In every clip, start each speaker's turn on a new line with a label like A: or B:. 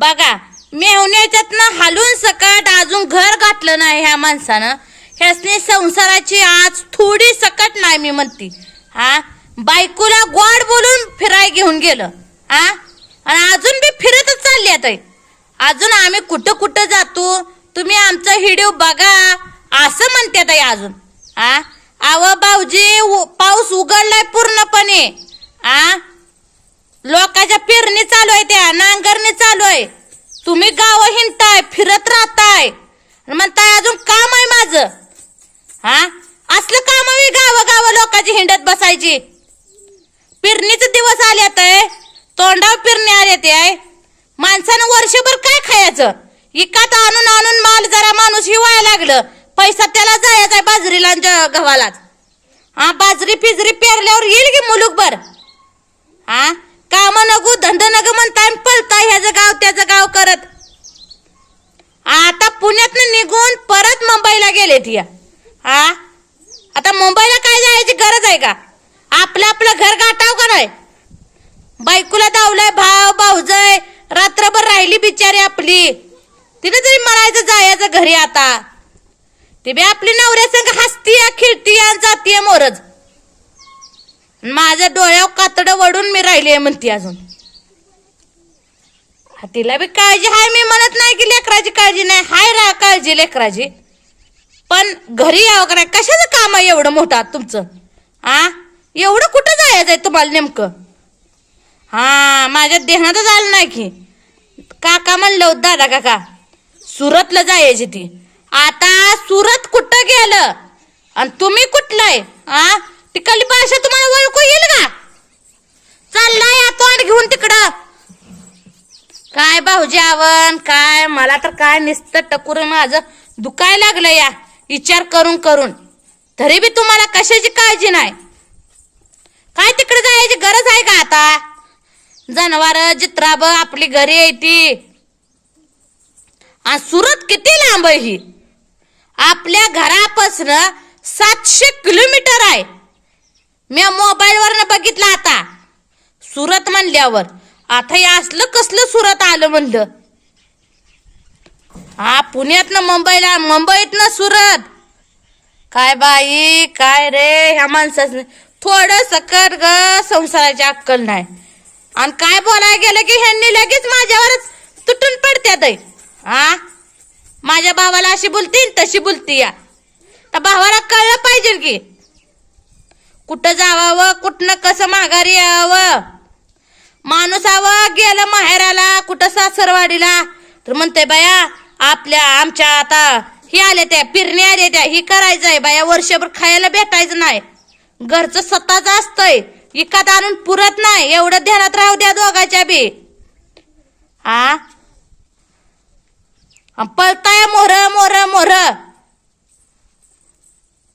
A: बघा मेहण्याच्यात ना हालून सकट अजून घर घातलं नाही ह्या माणसानं. ह्यासने संसाराची आज थोडी सकट नाही मी म्हणते. हा? बायकोला गोड बोलून फिराय घेऊन गेलं. हा? आणि अजून बी फिरतच चालली आता. अजून आम्ही कुठं कुठं जातो? तुम्ही आमचा हिडिओ बघा. असं म्हणते ताई अजून. हा? आव भाऊजी उ- पाऊस उघडलाय पूर्णपणे. आ लोकांच्या पेरणी चालू आहे त्या नांगरणी चालू आहे. तुम्ही गाव हिंडताय फिरत राहताय. म्हणताय अजून काम आहे माझं. हा? असलं काम आहे गाव गाव लोकांची हिंडत बसायची. पेरणीचे दिवस आले आहे तोंडावर पेरणी आले ते आहे माणसानं वर्षभर काय खायचं? इकात आणून आणून माल जरा माणूस हिवायला लागलं. पैसा त्याला जायचा आहे बाजरीला आणि गव्हालाच हा बाजरी पिजरी पेरल्यावर येईल की मुलूकभर? हा? काम नगू धंद नग म्हणताय आणि पळताय ह्याचं गाव त्याचं गाव करत. आता पुण्यात निघून परत मुंबईला गेले ती हा आता मुंबईला काय जायची गरज आहे का? आपलं आपलं घर गाठाव का नाही? बायकोला दावलाय भाव भाऊजय रात्रभर राहिली बिचारी आपली. तिने तरी म्हणायचं जायचं घरी आता. ती बी आपली नवऱ्या संग हसतीया खिळतीया जातीय मोरज. माझ्या डोळ्यावर कातडं वडून मी राहिली आहे म्हणते अजून. तिला बी काळजी हाय मी म्हणत नाही की लेकराची काळजी नाही. हाय रा काळजी लेकराची. पण घरी यावं का नाही? कशाचं काम आहे एवढं मोठं तुमचं? आ? एवढं कुठं जायचं आहे तुम्हाला नेमकं? हा माझ्या देहातच आलं नाही की. काका म्हणलं होतं दादा काका सुरतला जायची ती. आता सुरत कुठं गेलं? आणि तुम्ही कुठलं आहे आ? तिकडली भाषा तुम्हाला ओळखू येईल का? चाललाय या तोंड घेऊन तिकडं. काय भाऊजी आवन काय? मला तर काय नुसतं टकूर माझं दुखाय लागलं या. विचार करून करून. तरी बी तुम्हाला कशाची काळजी नाही? काय तिकडे जायची गरज आहे का आता? जनावर जित्राब आपली घरी येते. आणि सुरत किती लांब आहे ही? आपल्या घरापासनं सातशे किलोमीटर आहे. मी मोबाईलवरनं बघितलं आता. सुरत म्हणल्यावर. आता हे असलं कसलं सुरत आलं म्हणलं. हा पुण्यातनं मुंबईला मुंबईतनं सुरत. काय बाई काय रे ह्या माणसाचं थोडं सकट ग संसाराची अक्कल नाही. आणि काय बोलायला गेलं की ह्यांनी लगेच माझ्यावरच तुटून पडत्यात आहे. हा? माझ्या भावाला अशी बोलती तशी बोलती या तर भावाला कळलं पाहिजे की कुठं जावावं? कुठनं कसं माघारी यावं? माणूसावं गेलं माहेराला कुठं सासरवाडीला? तर म्हणते बाया आपल्या आमच्या आता हे आले त्या पिरणी आले त्या ही करायचंय बाया वर्षभर खायला भेटायचं नाही. घरचं स्वतःच असतंय इकात आणून पुरत नाही एवढं ध्यानात राहू द्या दोघाच्या बी. हा पळताय मोर मोर मोर.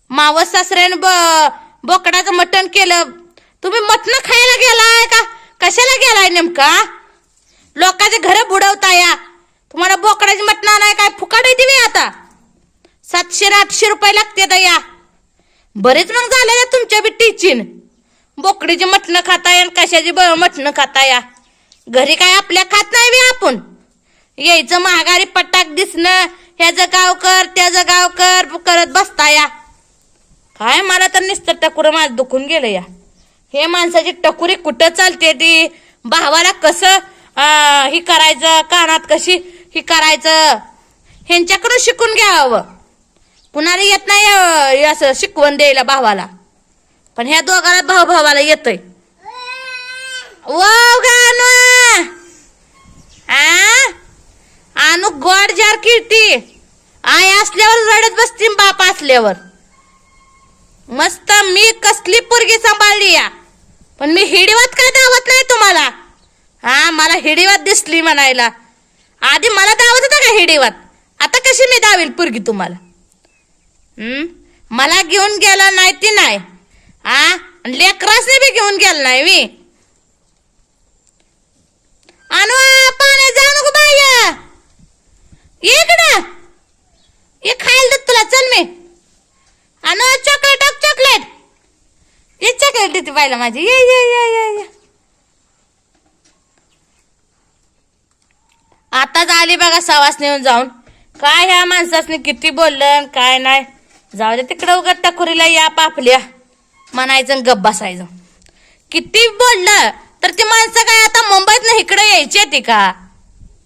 A: मावस सासऱ्यानं ब बोकडाचं मटण केलं. तुम्ही मटण खायला गेलाय का? कशाला गेलाय नेमका? लोकांचे घर बुडवताय तुम्हाला बोकडाची मटण नाही काय फुकाट आहे ती आता? सातशे आठशे रुपये लागते या. बरेच मग झाले तुमच्या बी टीचिन. बोकडीची मटणं खाताय आणि कशाची ब मटणं खाताय घरी काय आपल्या खात नाही बी आपण? यायचं महागारी पटाक दिसणं. ह्याचं गाव कर त्याचं गाव कर करत बसताया काय मला तर नुसतं टकुरं माझं दुखून गेलं या. हे माणसाची टकुरी कुठं चालते ती? भावाला कसं ही करायचं कानात कशी ही करायचं? ह्यांच्याकडून शिकून घ्यावं. कुणाला येत नाही असं शिकवण द्यायला भावाला. पण ह्या दोघाला भाऊ भावाला येतय. वाव गाणं आ? आणू गोड जार कीर्ती. आई असल्यावर रडत बसती बाप असल्यावर. मस्त मी कसली पोरगी सांभाळली या? पण मी हिडीवत काय दावत नाही तुम्हाला? हा मला हिडीवत दिसली म्हणायला. आधी मला दावत होता का हिडीवत? आता कशी मी दावेल पोरगी तुम्हाला? मला घेऊन गेला नाही ती नाही. हा लेकरासने बी घेऊन गेला नाही मी. आणू पाणी जाऊ नको बाई इकडं ये खायला देत तुला चल मी आणू चॉकलेट टाक चॉकलेट ये चॉकलेट माझी. ये ये ये ये ये. आताच आली बघा सवास नेऊन जाऊन. काय ह्या माणसासने किती बोललं आणि काय नाही. जाऊ दे तिकडं उगत टकुरीला या पापल्या. म्हणायचं आणि गप्प बसायचं. किती बोललं तर ती माणसं काय आता मुंबईत ना इकडे यायची ती का?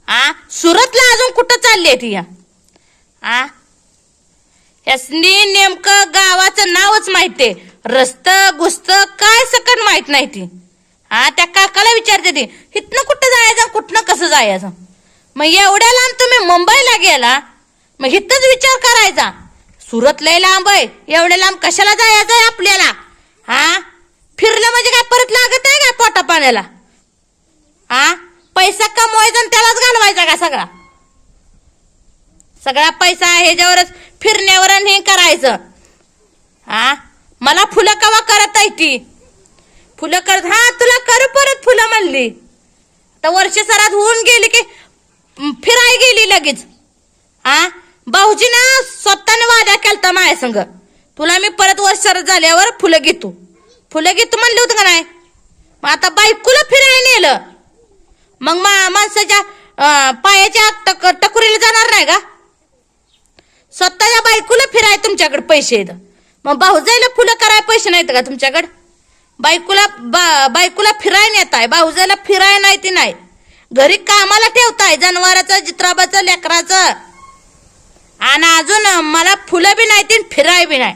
A: आ? सुरतला अजून कुठं चालली ती या? आ? यासनी नेमकं गावाचं नावच माहितीये रस्त गुस्त काय सकट माहीत नाही ती. हा त्या काकाला विचारते ती इथनं कुठं जायचं? कुठनं कसं जायचं? मग एवढ्या लांब तुम्ही मुंबईला गेला मग इथंच विचार करायचा. सुरत लय लांब आहे एवढ्या लांब कशाला जायचं आहे आपल्याला? हा? फिरलं म्हणजे काय परत लागत आहे काय पोटा पाण्याला? हा? पैसा कमवायचा आणि त्यालाच घालवायचा का सगळा? सगळा पैसा ह्याच्यावरच फिरण्यावर आणि हे करायचं. हा? मला फुलं कवा करत आहे ती? फुलं करत हा तुला करू परत फुलं म्हणली. तर वर्ष सरात होऊन गेली की फिराय गेली लगेच. हा? भाऊजी ना स्वतःने वादा केलता माझ्या संग. तुला मी परत वर्ष झाल्यावर फुलं घेतो. फुलं घेतो म्हणलं होतं का नाही? मग आता बायकोला फिरायला नेलं. मग मा माणसाच्या पायाच्या टक टकुरीला जाणार नाही का? स्वतःच्या बायकोला फिराय तुमच्याकडे पैसे येतं मग भाऊजाईला फुलं कराय पैसे नाहीत का तुमच्याकडे? बायकोला बा बायकोला फिराय नेताय भाऊजाईला फिराय नाही ती नाही. घरी कामाला ठेवताय जनावराचं जित्राबाचं लेकराचं. आणि अजून मला फुलं बी नाही ती फिराय बी नाही.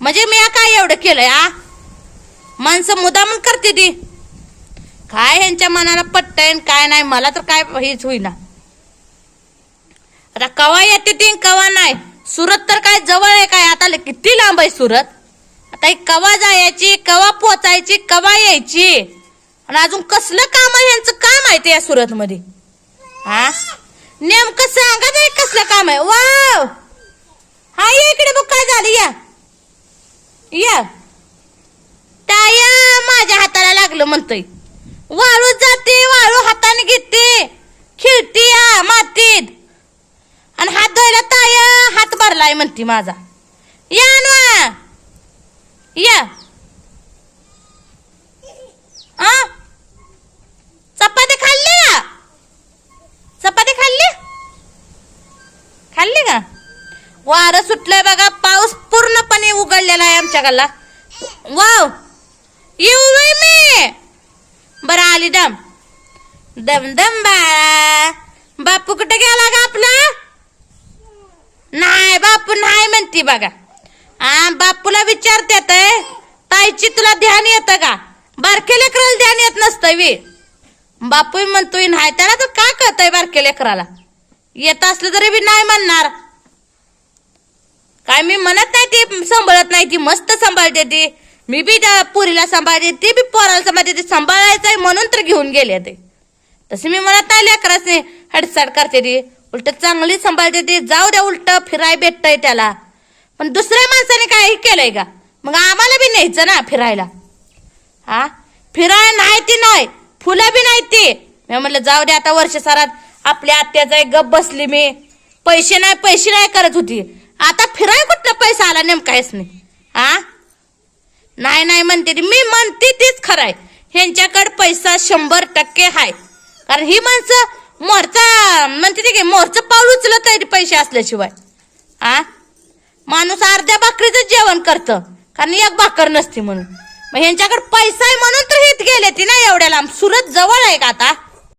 A: म्हणजे मी काय एवढं केलंय आ? माणसं मुदामून करते ती. काय ह्यांच्या मनाला पटतंय काय नाही मला तर काय हेच होईना. आता कवा येते ती कवा नाही? सुरत तर काय जवळ आहे काय? आता किती लांब आहे सुरत? आता कवा जायची कवा पोचायची कवा यायची? आणि अजून कसलं काम आहे? यांचं काय माहिती या सुरत मध्ये हा? नेमकं सांगा नाही कसलं काम आहे. वाव! हा ये इकडे बघ काय झालं या. या. टाया माझ्या हाताला लागलं म्हणतोय. वाळू जाते वाळू हाताने घेते. खिळती या मातीत. आणि हात धुवायला भरलाय म्हणती माझा. या ना या. आ? चपाती खाल्ली का? चपाती खाल्ली? खाल्ली का? वारं सुटलंय बघा पाऊस पूर्णपणे उघडलेला आहे आमच्या गल्ला. वाव. येऊ मी. बरं आली दम. दम दम बाळा. बापू कुठे गेला का आपला? नाही बापू नाही म्हणती बघा. आ बापूला विचारते ताईची तुला ध्यान येतं का? बारके लेकराला ध्यान येत नसतं वी. बापू म्हणतोय नाही त्याला तर का कळतंय बारके लेकराला? येत असलं तरी बी नाही म्हणणार. काय मी म्हणत नाही ती सांभाळत नाही ती मस्त सांभाळते ती. मी बी त्या पुरीला सांभाळते ती बी पोराला सांभाळते ती सांभाळायचं आहे म्हणून तर घेऊन गेले ते. तसे मी म्हणत नाही लेकरासने हडसाड करते ती. उलट चांगली सांभाळते ती जाऊ द्या उलट फिराय भेटतंय त्याला. पण दुसऱ्या माणसाने काही केलंय का? मग आम्हाला बी न्यायचं ना फिरायला. हा? फिराय नाही ती नाही फुलं बी नाही ती. मी म्हणलं जाऊ दे आता वर्ष सरात आपल्या आत्याचा एक गप बसली मी. पैसे नाही पैसे नाही करत होती. आता फिराय कुठला पैसा आला नेमकायच नाही. हा? नाही नाही म्हणते ती. मी म्हणते तीच खरंय ह्यांच्याकडे पैसा शंभर टक्के आहे. कारण ही माणसं मोरचा म्हणते ते मोरचं पाऊल उचलत तरी पैसे असल्याशिवाय. आ? माणूस अर्ध्या भाकरीचं जेवण करतं कारण एक भाकर नसते म्हणून. मग ह्यांच्याकडे पैसा आहे म्हणून तर हित गेले ती ना एवढ्या लांब सुरत जवळ आहे का आता?